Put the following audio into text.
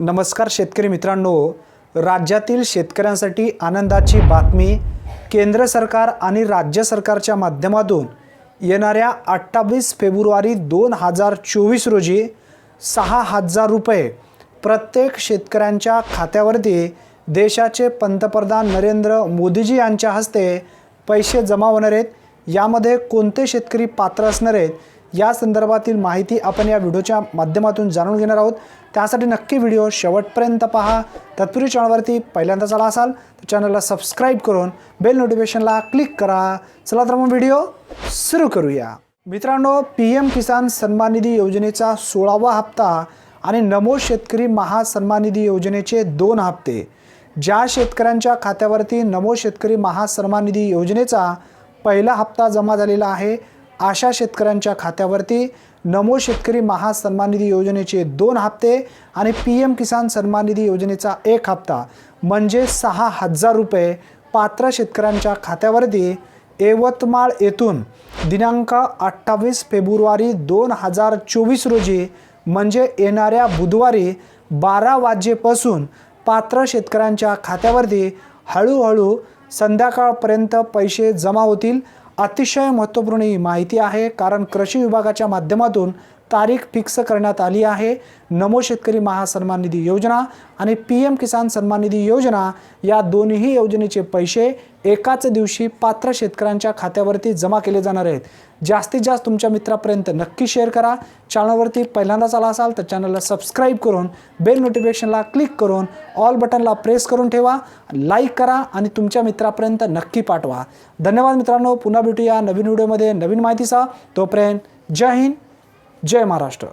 नमस्कार शेतकरी मित्रांनो. राज्यातील शेतकऱ्यांसाठी आनंदाची बातमी केंद्र सरकार आणि राज्य सरकारच्या माध्यमातून येणाऱ्या अठ्ठावीस फेब्रुवारी दोन हजार चोवीस रोजी सहा हजार रुपये प्रत्येक शेतकऱ्यांच्या खात्यावरती देशाचे पंतप्रधान नरेंद्र मोदीजी यांच्या हस्ते पैसे जमा होणार आहेत. यामध्ये कोणते शेतकरी पात्र असणार आहेत? या संदर्भातील माहिती आपण या व्हिडिओच्या माध्यमातून जाणून घेणार आहोत. त्यासाठी नक्की व्हिडिओ शेवटपर्यंत पहा. तत्पूर्वी चॅनलवरती पहिल्यांदा चला असाल तर चॅनलला सबस्क्राईब करून बेल नोटिफिकेशनला क्लिक करा. चला तर मग व्हिडिओ सुरू करूया. मित्रांनो पी एम किसान सन्मान निधी योजनेचा सोळावा हप्ता आणि नमो शेतकरी महासन्मान निधी योजनेचे दोन हप्ते. ज्या शेतकऱ्यांच्या खात्यावरती नमो शेतकरी महासन्मान निधी योजनेचा पहिला हप्ता जमा झालेला आहे अशा शेतकऱ्यांच्या खात्यावरती नमो शेतकरी महासन्माननिधी योजनेचे दोन हप्ते आणि पी एम किसान सन्मान निधी योजनेचा एक हप्ता म्हणजे सहा हजार रुपये पात्र शेतकऱ्यांच्या खात्यावरती यवतमाळ येथून दिनांक अठ्ठावीस फेब्रुवारी दोन हजार चोवीस रोजी म्हणजे येणाऱ्या बुधवारी बारा वाजेपासून पात्र शेतकऱ्यांच्या खात्यावरती हळूहळू संध्याकाळपर्यंत पैसे जमा होतील अतिशय महत्त्वपूर्ण ही माहिती आहे कारण कृषी विभागाच्या माध्यमातून तारीख फिक्स करण्यात आली आहे. नमो शेतकरी महासन्मान निधी योजना आणि पी एम किसान सन्मान निधी योजना या दोन्ही योजनेचे पैसे एकाच दिवशी पात्र शेतकऱ्यांच्या खात्यावरती जमा केले जाणार आहेत. जास्तीत जास्त तुमच्या मित्रापर्यंत नक्की शेअर करा. चॅनलवरती पहिल्यांदाच आला असाल तर चॅनलला सबस्क्राईब करून बेल नोटिफिकेशनला क्लिक करून ऑल बटनला प्रेस करून ठेवा. लाईक करा आणि तुमच्या मित्रापर्यंत नक्की पाठवा. धन्यवाद मित्रांनो. पुन्हा भेटूया नवीन व्हिडिओमध्ये नवीन माहितीचा तोपर्यंत जय हिंद. जय महाराष्ट्र.